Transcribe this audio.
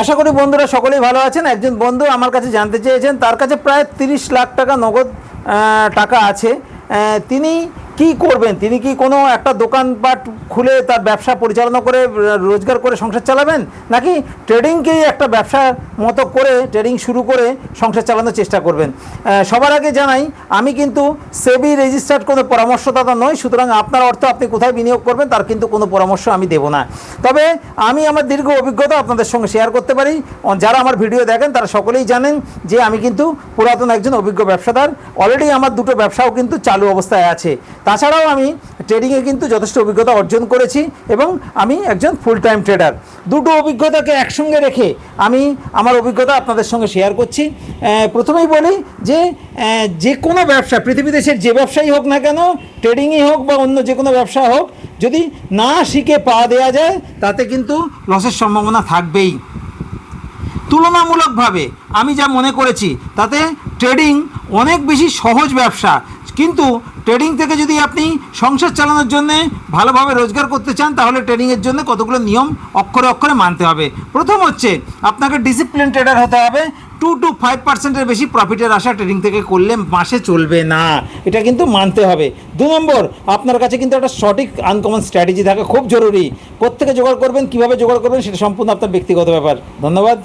আশা করি বন্ধুরা সকলেই ভালো আছেন। একজন বন্ধু আমার কাছে জানতে চেয়েছেন, তার কাছে প্রায় তিরিশ লাখ টাকা নগদ টাকা আছে। তিনি কি করবেন? তিনি কি কোনো একটা দোকানপাট খুলে তার ব্যবসা পরিচালনা করে, রোজগার করে সংসার চালাবেন? নাকি ট্রেডিংকেই একটা ব্যবসার মতো করে ট্রেডিং শুরু করে সংসার চালানোর চেষ্টা করবেন। সবার আগে জানাই, আমি কিন্তু সেবি রেজিস্টার্ড কোনো পরামর্শদাতা নই, সুতরাং আপনার অর্থ আপনি কোথায় বিনিয়োগ করবেন তার কিন্তু কোনো পরামর্শ আমি দেব না। তবে আমি আমার দীর্ঘ অভিজ্ঞতা আপনাদের সঙ্গে শেয়ার করতে পারি। যারা আমার ভিডিও দেখেন, তারা সকলেই জানেন যে আমি কিন্তু পুরাতন একজন অভিজ্ঞ ব্যবসাদার। অলরেডি আমার দুটো ব্যবসাও কিন্তু চালু অবস্থায় আছে। তাছাড়াও আমি ট্রেডিংয়ে কিন্তু যথেষ্ট অভিজ্ঞতা অর্জন করেছি এবং আমি একজন ফুল টাইম ট্রেডার দুটো অভিজ্ঞতাকে একসঙ্গে রেখে আমি আমার অভিজ্ঞতা আপনাদের সঙ্গে শেয়ার করছি। প্রথমেই বলি যে যে কোনো ব্যবসা, পৃথিবী দেশের যে ব্যবসাই হোক না কেন ট্রেডিংই হোক বা অন্য যে কোনো ব্যবসা হোক, যদি না শিখে পা দেওয়া যায়, তাতে কিন্তু লসের সম্ভাবনা থাকবেই। তুলনামূলকভাবে আমি যা মনে করেছি, তাতে ট্রেডিং অনেক বেশি সহজ ব্যবসা। কিন্তু ট্রেডিং থেকে যদি আপনি সংসার চালানোর জন্য ভালোভাবে রোজগার করতে চান, তাহলে ট্রেডিংয়ের জন্য কতগুলো নিয়ম অক্ষরে অক্ষরে মানতে হবে। প্রথম হচ্ছে, আপনাকে ডিসিপ্লিন ট্রেডার হতে হবে। টু টু ফাইভ পার্সেন্টের বেশি প্রফিটের আশা ট্রেডিং থেকে করলে মাসে চলবে না। এটা কিন্তু মানতে হবে। দু নম্বর, আপনার কাছে কিন্তু একটা সঠিক আনকমন স্ট্র্যাটেজি থাকা খুব জরুরি। কোত্থেকে জোগাড় করবেন, কীভাবে জোগাড় করবেন, সেটা সম্পূর্ণ আপনার ব্যক্তিগত ব্যাপার। ধন্যবাদ।